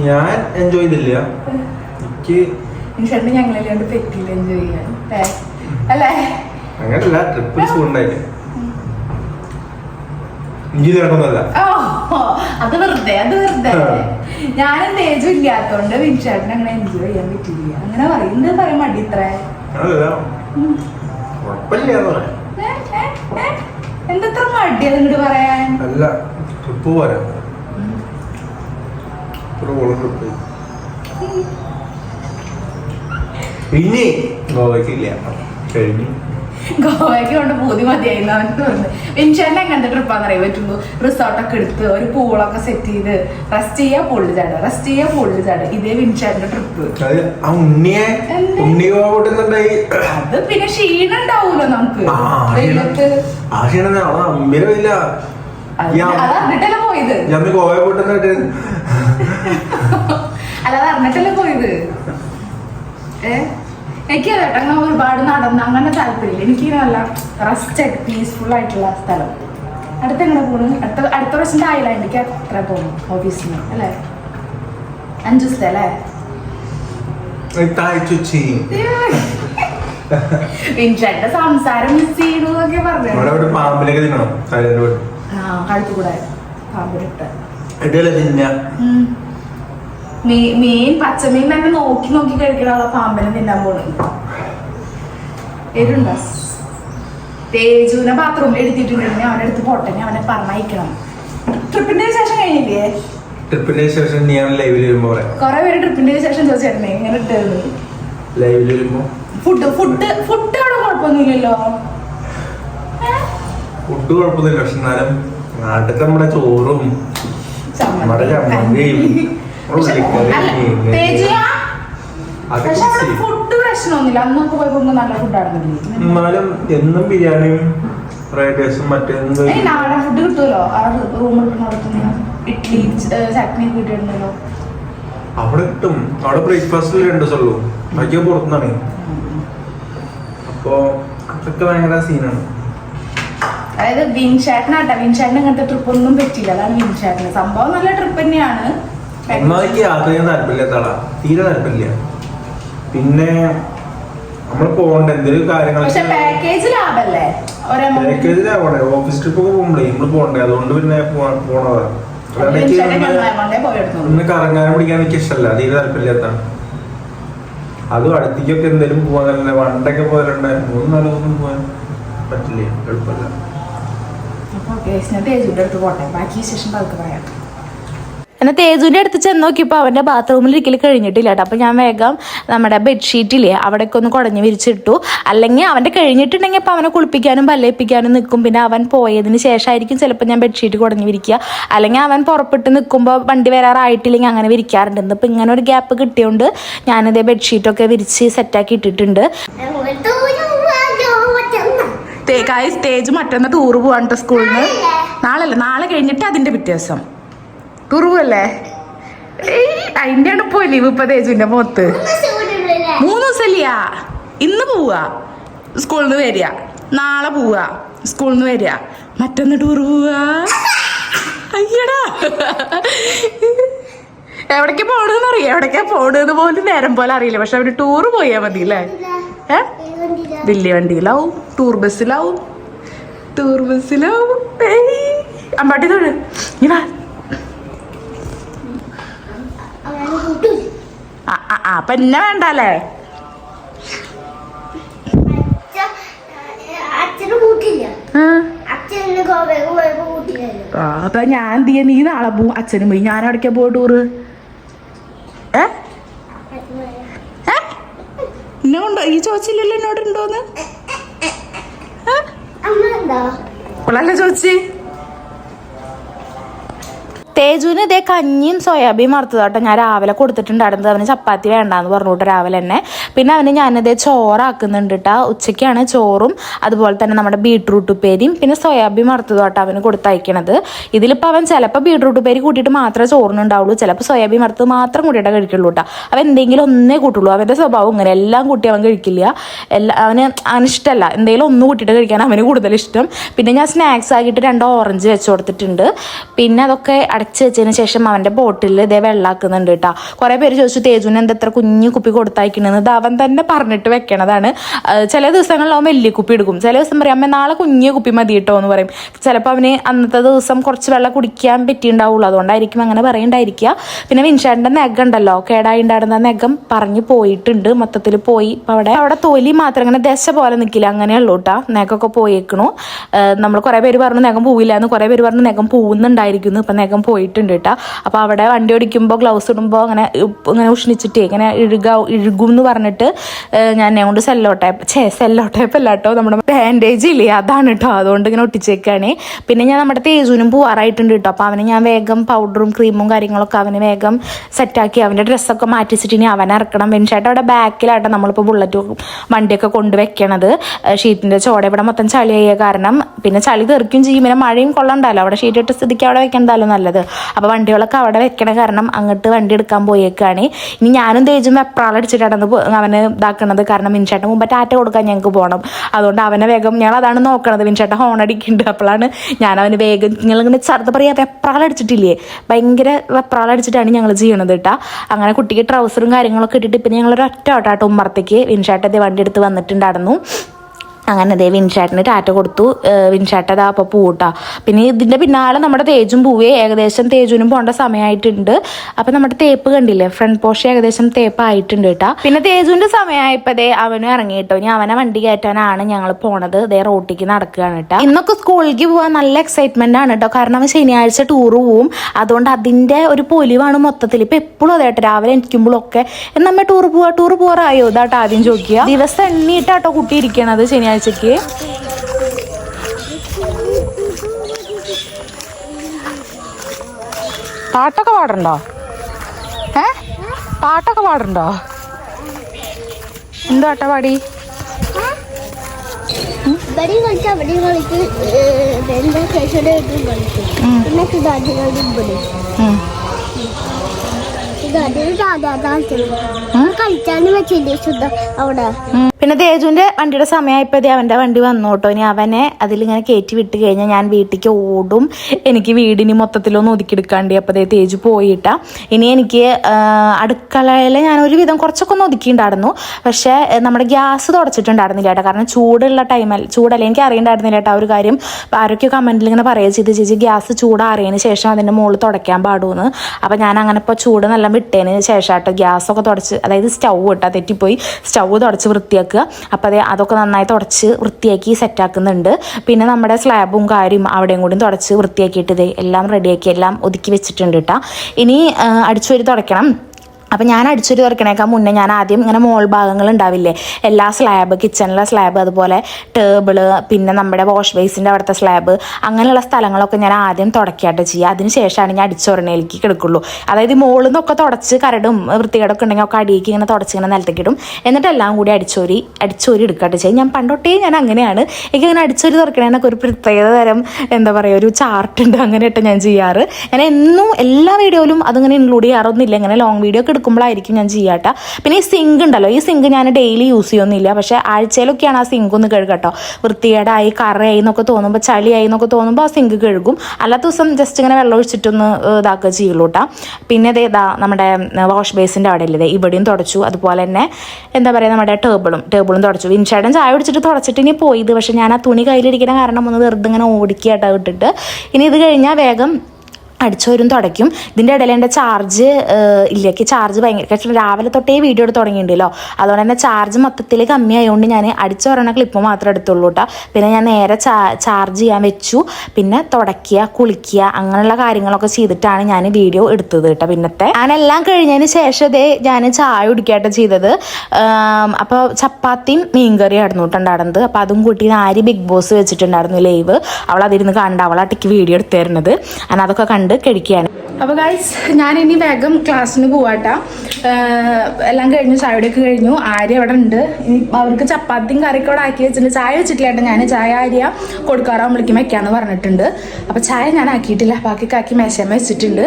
ഞാൻ എൻജോയ് ചെയ്തില്ല. എനിക്ക് ഞങ്ങളല്ലാണ്ട് എൻജോയ് ചെയ്യാൻ അല്ലേ അങ്ങനല്ല ട്രിപ്പ് ഉണ്ടായില്ല. അത് വെറുതെ അത് വെറുതെ ഞാൻ എന്റെ ഏജ് ഇല്ലാത്തോണ്ട് വിൻഷാട്ടിന് അങ്ങനെ എൻജോയ് ചെയ്യാൻ പറ്റില്ല അങ്ങനെ പറയുന്നത് പറയാൻ മടി ഇത്ര? എന്തത്ര മടി അതിങ്ങോട്ട് പറയാൻ? അല്ല ട്രിപ്പ് പോരാ. ട്രിപ്പ്. ഗോവയ്ക്കില്ല കഴിഞ്ഞു. ഗോവയ്ക്ക് കൊണ്ട് പൂതി മതിയായി അവൻ വിൻഷാട്ടിന് എങ്ങനത്തെ ട്രിപ്പാന്ന് അറിയാൻ പറ്റുള്ളൂ റിസോർട്ടൊക്കെ എടുത്ത് ഒരു പൂളൊക്കെ സെറ്റ് ചെയ്ത് റെസ്റ്റ് ചെയ്യാ പൂളിൽ ചാടുക. റെസ്റ്റ് ചെയ്യാ പൂളിൽ ചാടുക. ഇതേ വിൻഷാന്റെ ട്രിപ്പ് അത് പിന്നെ ക്ഷീണം ഉണ്ടാവൂലോ നമുക്ക്? വെയിലത്ത്. ആ ക്ഷീണം പോയത്? ഗോവ അല്ലാതെ അറിഞ്ഞിട്ടല്ലേ പോയത്? ഏ? എനിക്ക് അങ്ങനെ ഒരുപാട് നടന്ന് അങ്ങനെ താല്പര്യമില്ല. എനിക്ക് നല്ല റെസ്റ്റ് ആയിട്ട് പീസ്ഫുൾ ആയിട്ടുള്ള സ്ഥലം. അടുത്ത് എങ്ങനെ പോകുന്നു അടുത്ത അടുത്ത പ്രാവശ്യം ആയില്ല? എനിക്ക് അത്ര ഓഫീസിൽ ഓഫീസിന് അല്ലേ? അഞ്ചു ദിവസത്തെ അല്ലേ? വിൻഷാന്റെ സംസാരം മിസ് ചെയ്യണു എന്നൊക്കെ പറഞ്ഞു. പാമ്പിലേക്ക് തിന്നണം? പാമ്പിലിട്ട് മീൻ പച്ചമീൻ തന്നെ നോക്കി നോക്കി കഴിക്കാനുള്ള പാമ്പനെ തിന്നാൻ പോണ്. എരുണ്ടോ? തേജുവിനെ ബാത്റൂമിൽ എടുത്തിട്ടുണ്ടെങ്കിൽ അവനെ അടുത്ത് പോട്ടെ. അവനെ പറഞ്ഞയക്കണം. ട്രിപ്പിന്റെ ശേഷം കഴിഞ്ഞില്ലേ? ട്രിപ്പിന്റെ ശേഷം ഞാൻ ലൈവിൽ വരുമ്പോ കൊറേ പേര് ട്രിപ്പിന്റെ ശേഷം ചോദിച്ചായിരുന്നേ എങ്ങനെ ഇട്ടായിരുന്നു ലൈവിൽ വരുമ്പോ? ഫുഡ് ഫുഡ് ഫുഡ് അവിടെ കുഴപ്പമൊന്നുമില്ലല്ലോ. ഫുഡ് കുഴപ്പമൊന്നുമില്ല. പക്ഷെ എന്നാലും നാട്ടിൽ നമ്മുടെ ചോറും നമ്മുടെ ചമ്മന്തിയും ഫുഡ് പ്രശ്നമൊന്നുമില്ല. അന്നൊക്കെ പോയപ്പോ നല്ല എന്നാലും എന്നും ബിരിയാണിയും ഫ്രൈഡ് റൈസും നാടൻ ഫുഡ് കിട്ടുമല്ലോ? ആ റൂം എടുക്കുന്നിടത്തുനിന്ന് ഇഡ്ഡലി ച- ചട്നി ഒക്കെ കിട്ടിയിട്ടുണ്ടല്ലോ. അവിടെ കിട്ടും. അവിടെ ബ്രേക്ക്ഫാസ്റ്റിൽ രണ്ട് ദിവസം ഉള്ളൂ. ബാക്കിയൊക്കെ പുറത്തുനിന്നാണ്. അപ്പോ അതൊക്കെ ഭയങ്കര സീനാണ്. അതായത് വിൻഷാട്ടിനാട്ടെ വിൻഷാട്ടിന് അങ്ങനത്തെ ട്രിപ്പ് ഒന്നും പറ്റില്ല അതാണ് വിൻഷാട്ടിന് സംഭവം നല്ല ട്രിപ്പ് തന്നെയാണ്. ഒന്നാമത് യാത്ര ചെയ്യാൻ താല്പര്യമില്ലാത്ത ആളാ തീരെ താല്പര്യമില്ല. പിന്നെ നമ്മൾ പോകണ്ട എന്തെങ്കിലും കാര്യങ്ങൾ പാക്കേജ് ലാഭല്ലേ? ഓഫീസ് ട്രിപ്പ് ഒക്കെ പോകുമ്പോഴേ നമ്മൾ പോകണ്ടേ? അതുകൊണ്ട് പിന്നെ പോണതാണ് പോണതാ. കറങ്ങാനും പിടിക്കാൻ എനിക്ക് ഇഷ്ടമല്ല. തീരെ താല്പര്യമില്ലാത്താണ് അതും അടുത്തേക്കൊക്കെ എന്തെങ്കിലും പോകാനല്ലേ വണ്ടൊക്കെ പോയാലുണ്ട്? മൂന്ന് നാല് ദിവസം പോകാൻ പറ്റില്ലേ? എളുപ്പമല്ല. അപ്പൊ കേസിനകത്ത് തേജുവിന്റെ അടുത്ത് പോട്ടെ. ബാക്കി ശേഷം നമുക്ക് പറയാം. എന്നാൽ തേജുവിന്റെ അടുത്ത് ചെന്ന് നോക്കിയപ്പോൾ അവന്റെ ബാത്റൂമിൽ ഇരിക്കൽ കഴിഞ്ഞിട്ടില്ല കേട്ടോ അപ്പോൾ ഞാൻ വേഗം നമ്മുടെ ബെഡ്ഷീറ്റില്ലേ അവിടേക്ക് ഒന്ന് കുടഞ്ഞ് വിരിച്ചിട്ടു. അല്ലെങ്കിൽ അവന്റെ കഴിഞ്ഞിട്ടുണ്ടെങ്കിൽ അപ്പോൾ അവനെ കുളിപ്പിക്കാനും പല്ലേപ്പിക്കാനും നിൽക്കും. പിന്നെ അവൻ പോയതിന് ശേഷമായിരിക്കും ചിലപ്പോൾ ഞാൻ ബെഡ്ഷീറ്റ് കുടഞ്ഞ് വിരിക്കുക. അല്ലെങ്കിൽ അവൻ പുറപ്പെട്ട് നിൽക്കുമ്പോൾ വണ്ടി വരാറായിട്ടില്ലെങ്കിൽ അങ്ങനെ വിരിക്കാറുണ്ട്. ഇന്നിപ്പോൾ ഇങ്ങനെ ഒരു ഗ്യാപ്പ് കിട്ടിയോണ്ട് ഞാനിതേ ബെഡ്ഷീറ്റൊക്കെ വിരിച്ച് സെറ്റാക്കി ഇട്ടിട്ടുണ്ട്. സ്റ്റേജ് മറ്റന്നാ ടൂറ് കേട്ടോ സ്കൂളിൽ നിന്ന് നാളെ അല്ല നാളെ കഴിഞ്ഞിട്ട് അതിന്റെ വ്യത്യാസം. പോവല്ലേ ഏയ് അതിന്റെ ആണ് പോയി ലീവ് ഇപ്പൊ തേജുവിന്റെ മുഖത്ത്. മൂന്ന് ദിവസമില്ല ഇന്ന് പോവുക. സ്കൂളിൽ നിന്ന് വരിക. നാളെ പോവുക. സ്കൂളിൽ നിന്ന് വരിക. മറ്റൊന്ന് ടൂർ അയ്യടാ. എവിടേക്ക് പോണെന്ന് അറിയാം എവിടേക്കാ പോണെന്ന് പോലും നേരം പോലെ അറിയില്ല. പക്ഷെ അവർ ടൂർ പോയാ മതി അല്ലേ ഏ? വലിയ വണ്ടിയിലാവും. ടൂർ ബസ്സിലാവും ടൂർ ബസ്സിലാവും അമ്പാട്ടി തൊഴു ഇനി വാ ആ ആ, ആ അപ്പൊ എന്നെ വേണ്ടല്ലേ? അപ്പൊ ഞാൻ എന്ത് ചെയ്യാ? നീ നാളെ പോവും അച്ഛനും പോയി. ഞാൻ അവിടേക്കാ പോയി ടൂറ് ഏ? എന്നെ ഉണ്ടോ ഈ ചോദിച്ചില്ലല്ലോ എന്നോട് ഉണ്ടോന്ന്? ഇപ്പോഴല്ലേ ചോദിച്ചേ തേജുവിന് ഇതേ കഞ്ഞിയും സോയാബീൻ വറുത്തതോട്ടെ ഞാൻ രാവിലെ കൊടുത്തിട്ടുണ്ടായിരുന്നത് അവന് ചപ്പാത്തി വേണ്ടാന്ന് പറഞ്ഞുകൊണ്ട് രാവിലെ തന്നെ. പിന്നെ അവന് ഞാനിതേ ചോറാക്കുന്നുണ്ട് കേട്ടോ. ഉച്ചയ്ക്കാണ് ചോറും അതുപോലെ തന്നെ നമ്മുടെ ബീട്രൂട്ട് ഉപ്പേരിയും പിന്നെ സോയാബീൻ വറുത്തതോട്ടെ അവന് കൊടുത്തയക്കണത്. ഇതിലിപ്പോൾ അവൻ ചിലപ്പോൾ ബീട്രൂട്ട് ഉപ്പേരി കൂട്ടിയിട്ട് മാത്രമേ ചോറിനുണ്ടാവുള്ളൂ. ചിലപ്പോൾ സോയാബീൻ വറുത്തത് മാത്രം കൂട്ടിയിട്ടേ കഴിക്കുള്ളൂ കേട്ടോ. അവൻ എന്തെങ്കിലും ഒന്നേ കൂട്ടുള്ളൂ. അവന്റെ സ്വഭാവം ഇങ്ങനെ. എല്ലാം കൂട്ടി അവൻ കഴിക്കില്ല. എല്ലാ അവന് അവന് ഇഷ്ടമല്ല എന്തെങ്കിലും ഒന്ന് കൂട്ടിയിട്ട് കഴിക്കാൻ അവന് കൂടുതൽ ഇഷ്ടം. പിന്നെ ഞാൻ സ്നാക്സ് ആക്കിയിട്ട് രണ്ട് ഓറഞ്ച് വെച്ച് കൊടുത്തിട്ടുണ്ട്. പിന്നെ അതൊക്കെ അടച്ച് വെച്ചതിന് ശേഷം അവന്റെ ബോട്ടിൽ ഇതേ വെള്ളാക്കുന്നുണ്ട് കേട്ടോ കുറേ പേര് ചോദിച്ചു തേജുവിന് എന്താ എത്ര കുഞ്ഞു കുപ്പി കൊടുത്തയക്കണെന്ന്? ഇത് അവൻ തന്നെ പറഞ്ഞിട്ട് വെക്കണതാണ്. ചില ദിവസങ്ങളിൽ അവൻ വലിയ കുപ്പി എടുക്കും. ചില ദിവസം പറയും അമ്മ നാളെ കുഞ്ഞു കുപ്പി മതി കേട്ടോ എന്ന് പറയും. ചിലപ്പോൾ അവന് അന്നത്തെ ദിവസം കുറച്ച് വെള്ളം കുടിക്കാൻ പറ്റിയിട്ടുണ്ടാവുള്ളൂ. അതുകൊണ്ടായിരിക്കും അങ്ങനെ പറയണ്ടായിരിക്കുക. പിന്നെ വിൻഷാന്റെ നെഗം ഉണ്ടല്ലോ കേടായി ഉണ്ടായിരുന്ന നെഗം പറഞ്ഞു പോയിട്ടുണ്ട്. മൊത്തത്തിൽ പോയി. ഇപ്പം അവിടെ അവിടെ തൊലി മാത്രം അങ്ങനെ ദശ പോലെ നിൽക്കില്ല അങ്ങനെയുള്ളൂ കേട്ടോ നെഗമൊക്കെ പോയേക്കണു. നമ്മൾ കുറേ പേര് പറഞ്ഞു നെഗം പോവില്ല എന്ന് കുറേ പേര് പറഞ്ഞു നെഗം പോകുന്നുണ്ടായിരിക്കുന്നു ഇപ്പം നെഗം പോയിട്ടുണ്ട് കേട്ടോ അപ്പോൾ അവിടെ വണ്ടി ഓടിക്കുമ്പോൾ ഗ്ലൗസ് ഇടുമ്പോൾ അങ്ങനെ ഇങ്ങനെ ഉഷ്ണിച്ചിട്ട് ഇങ്ങനെ ഇഴുക ഇഴുകും എന്ന് പറഞ്ഞിട്ട് ഞാൻ എന്നെ കൊണ്ട് സെല്ലോ ടൈപ്പ് ഛേ സെല്ലോ ടൈപ്പ് അല്ല കേട്ടോ നമ്മുടെ ബാൻഡേജ് ഇല്ലേ അതാണ് കേട്ടോ അതുകൊണ്ട് ഇങ്ങനെ ഒട്ടിച്ചേക്കാണ്. പിന്നെ ഞാൻ നമ്മുടെ തേജുവിനും പോവാറായിട്ടുണ്ട് കേട്ടോ അപ്പോൾ അവന് ഞാൻ വേഗം പൗഡറും ക്രീമും കാര്യങ്ങളൊക്കെ അവന് വേഗം സെറ്റാക്കി അവന്റെ ഡ്രസ്സൊക്കെ മാറ്റിച്ചിട്ട് ഇനി അവനെ ഇറക്കണം. വെൻഷായിട്ട് അവിടെ ബാക്കിലായിട്ട് നമ്മളിപ്പോൾ ബുള്ളറ്റ് വണ്ടിയൊക്കെ കൊണ്ടുവയ്ക്കണത് ഷീറ്റിന്റെ ചോട ഇവിടെ മൊത്തം ചളിയായ കാരണം പിന്നെ ചളി തെറിക്കും ചെയ്യും. പിന്നെ മഴയും കൊള്ളണ്ടല്ലോ അവിടെ ഷീറ്റ് ഇട്ട സ്ഥിതിക്ക് അവിടെ വെക്കണ്ടല്ലോ നല്ലത്. അപ്പോൾ വണ്ടികളൊക്കെ അവിടെ വെക്കണ കാരണം അങ്ങോട്ട് വണ്ടി എടുക്കാൻ പോയേക്കാണ്. ഇനി ഞാനും തേജും വെപ്രാളടിച്ചിട്ടാണ് അവന് ഇതാക്കണത്. കാരണം മിൻചേട്ടൻ മുമ്പ് ടാറ്റ കൊടുക്കാൻ ഞങ്ങൾക്ക് പോകണം അതുകൊണ്ട് അവനെ വേഗം ഞങ്ങൾ അതാണ് നോക്കണത്. മിൻചേട്ടൻ ഹോൺ അടിക്കുന്നുണ്ട് അപ്പോഴാണ് ഞാൻ അവന് വേഗം ഞങ്ങളിങ്ങനെ ചെറുത് പറയാ വെപ്രാളടിച്ചിട്ടില്ലേ ഭയങ്കര വെപ്രാളടിച്ചിട്ടാണ് ഞങ്ങൾ ചെയ്യണത് കേട്ടാ അങ്ങനെ കുട്ടിക്ക് ട്രൗസറും കാര്യങ്ങളൊക്കെ ഇട്ടിട്ട് പിന്നെ ഞങ്ങൾ ഒറ്റ ഓട്ടാട്ടോ ഉമ്മറത്തേക്ക് വിൻഷാട്ടത്തെ വണ്ടി എടുത്ത് വന്നിട്ടുണ്ടായിരുന്നു. അങ്ങനെ അതേ വിൻഷാട്ടിന് ടാറ്റ കൊടുത്തു. വിൻഷാട്ട് അതാ അപ്പോൾ പൂട്ടാ. പിന്നെ ഇതിന്റെ പിന്നാലെ നമ്മുടെ തേജും പൂവേ ഏകദേശം തേജുവിനും പോകേണ്ട സമയമായിട്ടുണ്ട് അപ്പം നമ്മുടെ തേപ്പ് കണ്ടില്ലേ? ഫ്രണ്ട് പോഷ ഏകദേശം തേപ്പ് ആയിട്ടുണ്ട് കേട്ടോ. പിന്നെ തേജുവിന്റെ സമയമായപ്പോഴേ അവനും ഇറങ്ങിയിട്ടോ ഇനി അവനെ വണ്ടി കയറ്റാനാണ് ഞങ്ങൾ പോണത്. ദേ റോട്ടിക്ക് നടക്കുകയാണ് കേട്ടോ. ഇന്നൊക്കെ സ്കൂളിലേക്ക് പോകാൻ നല്ല എക്സൈറ്റ്മെന്റ് ആണ് കേട്ടോ. കാരണം അവൻ ശനിയാഴ്ച ടൂർ പോവും. അതുകൊണ്ട് അതിന്റെ ഒരു പൊലിവാണ് മൊത്തത്തിൽ ഇപ്പം എപ്പോഴും അതെ കേട്ടോ. രാവിലെ എനിക്കുമ്പോഴൊക്കെ നമ്മൾ ടൂർ പോവാ? ടൂർ പോകാറായോ ഇതാട്ടോ ആദ്യം ചോദിക്കുക. ദിവസം എണ്ണീട്ടാട്ടോ കുട്ടി ഇരിക്കണത് ശനിയാഴ്ചക്ക് പാട്ടൊക്കെ പാടണ്ടോ? ഏ? പാട്ടൊക്കെ പാടണ്ടോ? എന്തോ ആട്ട പാടി? ഇവിടെ കളിച്ച് അവിടെ കളിച്ച് എന്താ ചേച്ചിയുടെ വീട്ടിൽ കളിക്കും. പിന്നെ സുധാജികളുടെ ഇവിടെ സുധാജിയുടെ സാധാരണ കളിച്ചാണ് വെച്ചില്ലേ ശുദ്ധ അവിടെ? പിന്നെ തേജുവിന്റെ വണ്ടിയുടെ സമയമായപ്പോൾ ദേ അവന്റെ വണ്ടി വന്നു കേട്ടോ. ഇനി അവനെ അതിലിങ്ങനെ കയറ്റി വിട്ട് കഴിഞ്ഞാൽ ഞാൻ വീട്ടിലേക്ക് ഓടും. എനിക്ക് വീടിന് മൊത്തത്തിലൊന്നും ഒതുക്കിയെടുക്കാണ്ട് അപ്പോൾ തേജു പോയിട്ടാ. ഇനി എനിക്ക് അടുക്കളയിൽ ഞാൻ ഒരുവിധം കുറച്ചൊക്കെ ഒന്ന് ഒതുക്കിയിട്ടുണ്ടായിരുന്നു. പക്ഷേ നമ്മുടെ ഗ്യാസ് തുടച്ചിട്ടുണ്ടായിരുന്നില്ല കേട്ടോ. കാരണം ചൂടുള്ള ടൈമല്ല ചൂടല്ല? എനിക്ക് അറിയണ്ടായിരുന്നില്ല കേട്ടോ ആ ഒരു കാര്യം. ആരൊക്കെ കമന്റിൽ ഇങ്ങനെ പറയുക ചെയ്ത്. ചേച്ചി ഗ്യാസ് ചൂടാറിയതിന് ശേഷം അതിന്റെ മുകളിൽ തുടയ്ക്കാൻ പാടുമെന്ന് അപ്പോൾ ഞാൻ അങ്ങനെ ഇപ്പോൾ ചൂട് നല്ല വിട്ടതിന് ശേഷം കേട്ടോ. ഗ്യാസൊക്കെ തുടച്ച് അതായത് സ്റ്റൗ ഇട്ടാൽ തെറ്റിപ്പോയി. സ്റ്റൗ തുടച്ച് വൃത്തിയാക്കുക. അപ്പോൾ അതേ അതൊക്കെ നന്നായി തുടച്ച് വൃത്തിയാക്കി സെറ്റാക്കുന്നുണ്ട്. പിന്നെ നമ്മുടെ സ്ലാബും കാര്യം അവിടെയും കൂടി തുടച്ച് വൃത്തിയാക്കിയിട്ട് ഇത് എല്ലാം റെഡിയാക്കി എല്ലാം ഒതുക്കി വെച്ചിട്ടുണ്ട് കേട്ടോ ഇനി അടിച്ചു അടിച്ചുവരി തുടയ്ക്കണം. അപ്പം ഞാൻ അടിച്ചൊരു തുറക്കണേക്കാൾ മുന്നേ ഞാൻ ആദ്യം ഇങ്ങനെ മോൾ ഭാഗങ്ങൾ ഉണ്ടാവില്ലേ? എല്ലാ സ്ലാബ് കിച്ചണിലെ സ്ലാബ് അതുപോലെ ടേബിൾ പിന്നെ നമ്മുടെ വാഷ് ബേസിന്റെ അവിടുത്തെ സ്ലാബ് അങ്ങനെയുള്ള സ്ഥലങ്ങളൊക്കെ ഞാൻ ആദ്യം തുടക്കാട്ട് ചെയ്യുക. അതിന് ശേഷമാണ് ഞാൻ അടിച്ചൊരണയിലേക്ക് കിടക്കുള്ളൂ. അതായത് മോളിൽ നിന്നൊക്കെ തുടച്ച് കരടും വൃത്തികേടൊക്കെ ഉണ്ടെങ്കിൽ ഒക്കെ അടിയിലേക്ക് ഇങ്ങനെ തുടച്ച് ഇങ്ങനെ നിലത്തേക്ക് ഇടും. എന്നിട്ട് എല്ലാം കൂടി അടിച്ചോരി അടിച്ചോരി എടുക്കാട്ട് ചെയ്യും ഞാൻ പണ്ടൊട്ടേ ഞാൻ അങ്ങനെയാണ്. എനിക്ക് അങ്ങനെ അടിച്ചോരി തുറക്കണേനൊക്കെ ഒരു പ്രത്യേക തരം എന്താ പറയുക ഒരു ചാർട്ടുണ്ട് അങ്ങനെയിട്ട് ഞാൻ ചെയ്യാറ്. ഞാൻ എന്നും എല്ലാ വീഡിയോയിലും അതിങ്ങനെ ഇൻക്ലൂഡ് ചെയ്യാറൊന്നുമില്ല. ഇങ്ങനെ ലോങ് വീഡിയോ ഒക്കെ എടുക്കുമ്പോഴായിരിക്കും ഞാൻ ചെയ്യാട്ടോ. പിന്നെ ഈ സിങ്ക് ഉണ്ടല്ലോ ഈ സിങ്ക് ഞാൻ ഡെയിലി യൂസ് ചെയ്യൊന്നുമില്ല പക്ഷേ ആഴ്ചയിലൊക്കെയാണ് ആ സിങ്ക് ഒന്ന് കഴുകട്ടോ. വൃത്തികേടായി കറയായി എന്നൊക്കെ തോന്നുമ്പോൾ ചളിയായി എന്നൊക്കെ തോന്നുമ്പോൾ ആ സിങ്ക് കഴുകും. അല്ലാത്ത ദിവസം ജസ്റ്റ് ഇങ്ങനെ വെള്ളം ഒഴിച്ചിട്ടൊന്ന് ഇതാക്കുക ചെയ്യുള്ളൂ കേട്ടോ പിന്നെ ദേ ഇതാ നമ്മുടെ വാഷ് ബേസിന്റെ അവിടെ ഇല്ലേ ഇവിടെയും തുടച്ചു. അതുപോലെ തന്നെ എന്താ പറയുക നമ്മുടെ ടേബിളും ടേബിളും തുടച്ചു. വിൻഷേടൻ ചായ കുടിച്ചിട്ട് തുടച്ചിട്ട് ഇനി പോയത് പക്ഷേ ഞാൻ ആ തുണി കയ്യിലിരിക്കുന്ന കാരണം ഒന്ന് വെറുതെ ഇങ്ങനെ ഓടിക്കാട്ടോ ഇട്ടിട്ട് ഇനി ഇത് കഴിഞ്ഞാൽ വേഗം അടിച്ചോരും തുടയ്ക്കും. ഇതിന്റെ ഇടയിൽ എന്റെ ചാർജ് ഇല്ലേക്ക് ചാർജ് ഭയങ്കര രാവിലെ തൊട്ടേ വീഡിയോ എടുത്ത് തുടങ്ങിയിട്ടുണ്ടല്ലോ. അതുകൊണ്ട് തന്നെ ചാർജ് മൊത്തത്തിൽ കമ്മിയായതുകൊണ്ട് ഞാൻ അടിച്ചോരണ ക്ലിപ്പ് മാത്രമേ എടുത്തുള്ളൂ കേട്ടോ പിന്നെ ഞാൻ നേരെ ചാർജ് ചെയ്യാൻ വെച്ചു. പിന്നെ തുടയ്ക്കുക കുളിക്കുക അങ്ങനെയുള്ള കാര്യങ്ങളൊക്കെ ചെയ്തിട്ടാണ് ഞാൻ വീഡിയോ എടുത്തത് കേട്ടോ പിന്നത്തെ. ഞാനെല്ലാം കഴിഞ്ഞതിന് ശേഷം ഞാൻ ചായ കുടിക്കാട്ടോ ചെയ്തത്. അപ്പോൾ ചപ്പാത്തിയും മീൻകറിയും ഉണ്ടായിരുന്നത്. അപ്പോൾ അതും കൂട്ടി ആര് ബിഗ് ബോസ് വെച്ചിട്ടുണ്ടായിരുന്നു ലൈവ്. അവൾ അതിരുന്ന് കണ്ട് അവളാട്ടിക്ക് വീഡിയോ എടുത്തു തരുന്നത്. അതൊക്കെ കണ്ട് കഴിക്കുകയാണ്. അപ്പോൾ ഗൈസ് ഇനി വേഗം ക്ലാസ്സിന് പോവാട്ടാ. എല്ലാം കഴിഞ്ഞു ചായയുടെയൊക്കെ കഴിഞ്ഞു. ആര്യ അവിടെ ഉണ്ട്. അവർക്ക് ചപ്പാത്തിയും കറിയൊക്കെ അവിടെ ആക്കി വെച്ചിട്ടുണ്ട്. ചായ വെച്ചിട്ടില്ല ഞാൻ ചായ ആര്യ കൊടുക്കാറാകുമ്പോഴേക്കും വെക്കാന്ന് പറഞ്ഞിട്ടുണ്ട്. അപ്പോൾ ചായ ഞാൻ ആക്കിയിട്ടില്ല. ബാക്കി കാക്കി മേശമ വെച്ചിട്ടുണ്ട്.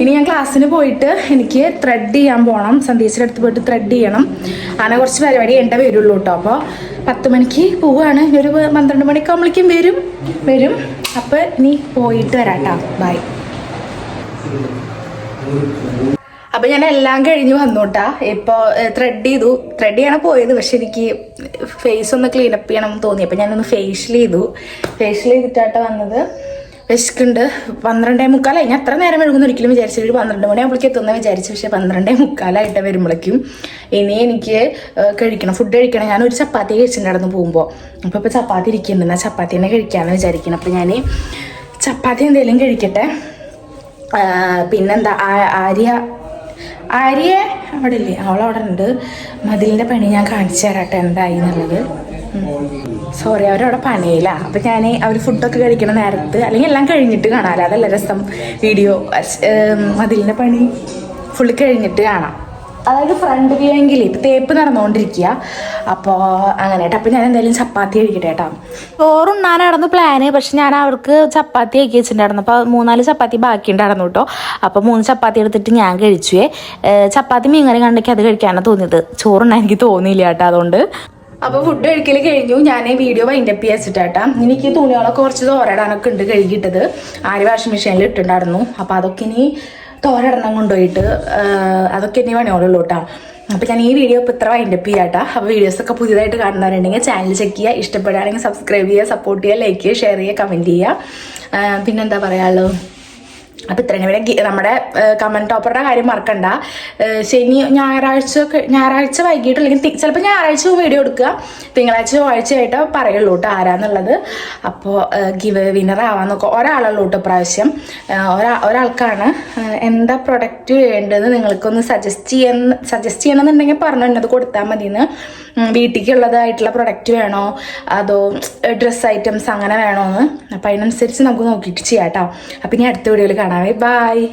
ഇനി ഞാൻ ക്ലാസ്സിന് പോയിട്ട് എനിക്ക് ത്രെഡ് ചെയ്യാൻ പോകണം സന്ദേശിന്റെ അടുത്ത് പോയിട്ട് ത്രെഡ് ചെയ്യണം. അങ്ങനെ കുറച്ച് പരിപാടി എന്റെ വരുള്ളൂ കേട്ടോ. അപ്പോൾ പത്ത് മണിക്ക് പോവാണ്. ഒരു പന്ത്രണ്ട് മണിക്ക് ആകുമ്പോഴേക്കും വരും. വരും. അപ്പോൾ ഇനി പോയിട്ട് വരാട്ടോ. ബൈ അപ്പൊ ഞാൻ എല്ലാം കഴിഞ്ഞ് വന്നോട്ടാ. ഇപ്പൊ ത്രെഡ് ചെയ്തു. ത്രെഡ് ചെയ്യണം പോയത് പക്ഷെ എനിക്ക് ഫേസ് ഒന്ന് ക്ലീൻ അപ്പ് ചെയ്യണം എന്ന് തോന്നി. അപ്പൊ ഞാനൊന്ന് ഫേഷ്യൽ ചെയ്തു. ഫേഷ്യൽ ചെയ്തിട്ടാട്ട വന്നത്. വിശക്കുണ്ട്. പന്ത്രണ്ടേ മുക്കാലായി. ഞാൻ അത്ര നേരം എഴുതുന്ന ഒരിക്കലും വിചാരിച്ചു ഒരു പന്ത്രണ്ട് മണിയാകുമ്പോഴേക്കും എത്തുന്ന വിചാരിച്ചു പക്ഷെ പന്ത്രണ്ടേ മുക്കാലായിട്ട് വരുമ്പോഴേക്കും. ഇനി എനിക്ക് കഴിക്കണം. ഫുഡ് കഴിക്കണം. ഞാൻ ഒരു ചപ്പാത്തി കഴിച്ചിട്ടുണ്ടായിരുന്നു പോകുമ്പോൾ അപ്പോൾ ഇപ്പോൾ ചപ്പാത്തി ഇരിക്കുന്നുണ്ട്. എന്നാൽ ചപ്പാത്തി തന്നെ കഴിക്കാമെന്ന് വിചാരിക്കണം അപ്പോൾ ഞാൻ ചപ്പാത്തി എന്തെങ്കിലും കഴിക്കട്ടെ. പിന്നെന്താ ആര്യ. ആര്യ? അവിടെ ഇല്ലേ അവളവിടെ ഉണ്ട് മതിലിന്റെ പണി ഞാൻ കാണിച്ചു തരാട്ടെ എന്തായി എന്നുള്ളത്. സോറി അവരവിടെ പണിയില്ല അപ്പം ഞാൻ അവർ ഫുഡൊക്കെ കഴിക്കണ നേരത്ത് അല്ലെങ്കിൽ എല്ലാം കഴിഞ്ഞിട്ട് കാണാമല്ലോ അതല്ല രസം. വീഡിയോ മതിലിന്റെ പണി ഫുള്ള് കഴിഞ്ഞിട്ട് കാണാം. അതായത് ഫ്രണ്ട് വ്യൂ എങ്കിൽ ഇപ്പം തേപ്പ് നടന്നുകൊണ്ടിരിക്കുക അപ്പോൾ അങ്ങനെ കേട്ടോ അപ്പം ഞാൻ എന്തായാലും ചപ്പാത്തി കഴിക്കട്ടെ കേട്ടോ ചോറുണ്ണാനായിരുന്നു പ്ലാന് പക്ഷെ ഞാൻ അവർക്ക് ചപ്പാത്തി ആക്കി വെച്ചിട്ടുണ്ടായിരുന്നു. അപ്പോൾ മൂന്നാൽ ചപ്പാത്തി ബാക്കി ഉണ്ടായിരുന്നു കേട്ടോ അപ്പോൾ മൂന്ന് ചപ്പാത്തി എടുത്തിട്ട് ഞാൻ കഴിച്ചുവേ. ചപ്പാത്തി മീൻകറി കണ്ടെങ്കിൽ അത് കഴിക്കാനാണ് തോന്നിയത്. ചോറുണ്ണാൻ എനിക്ക് തോന്നിയില്ല കേട്ടോ അതുകൊണ്ട്. അപ്പോൾ ഫുഡ് കഴിക്കൽ കഴിഞ്ഞു. ഞാൻ വീഡിയോ വൈൻഡപ്പ് വെച്ചിട്ടാട്ടാ എനിക്ക് തുണികളൊക്കെ കുറച്ച് തോരടാനൊക്കെ ഉണ്ട് കഴുകിയിട്ടത്. ആര് വാഷിംഗ് മെഷീനിൽ ഇട്ടിട്ടുണ്ടായിരുന്നു. അപ്പോൾ അതൊക്കെ ഇനി തോരടണം കൊണ്ടുപോയിട്ട് അതൊക്കെ ഇനി പണിയോളുള്ളൂ കേട്ടോ അപ്പോൾ ഞാൻ ഈ വീഡിയോ ഇപ്പോൾ ഇത്ര വൈൻഡപ്പ് ചെയ്യാട്ടാ അപ്പോൾ വീഡിയോസൊക്കെ പുതിയതായിട്ട് കാണുന്നവരുണ്ടെങ്കിൽ ചാനൽ ചെക്ക് ചെയ്യുക. ഇഷ്ടപ്പെടുകയാണെങ്കിൽ സബ്സ്ക്രൈബ് ചെയ്യുക സപ്പോർട്ട് ചെയ്യുക ലൈക്ക് ചെയ്യുക ഷെയർ ചെയ്യുക കമന്റ് ചെയ്യുക. പിന്നെന്താ പറയാനുള്ളത്? അപ്പോൾ ഇത്രയും ഇവിടെ നമ്മുടെ കമന്റ് ടോപ്പറുടെ കാര്യം മറക്കണ്ട. ശനി ഞായറാഴ്ച ഞായറാഴ്ച വൈകിട്ട് അല്ലെങ്കിൽ ചിലപ്പോൾ ഞായറാഴ്ച വീഡിയോ എടുക്കുക. തിങ്കളാഴ്ച ചൊവ്വാഴ്ചയായിട്ട് പറയുള്ളൂ കേട്ടോ ആരാന്നുള്ളത്. അപ്പോൾ ഗിവ് വിന്നർ ആവാന്നൊക്കെ ഒരാളുള്ളൂ കേട്ടോ പ്രാവശ്യം ഒരാ ഒരാൾക്കാണ്. എന്താ പ്രൊഡക്റ്റ് വേണ്ടത് നിങ്ങൾക്കൊന്ന് സജസ്റ്റ് ചെയ്യുന്ന സജസ്റ്റ് ചെയ്യണമെന്നുണ്ടെങ്കിൽ പറഞ്ഞു അത് കൊടുത്താൽ മതിയെന്ന്. വീട്ടിലേക്കുള്ളതായിട്ടുള്ള പ്രൊഡക്റ്റ് വേണോ? അതോ ഡ്രസ്സ് ഐറ്റംസ് അങ്ങനെ വേണോ എന്ന് അപ്പം അതിനനുസരിച്ച് നമുക്ക് നോക്കിയിട്ട് ചെയ്യാം കേട്ടോ അപ്പം ഇനി അടുത്ത വീഡിയോയിൽ കാണാമേ ബായ്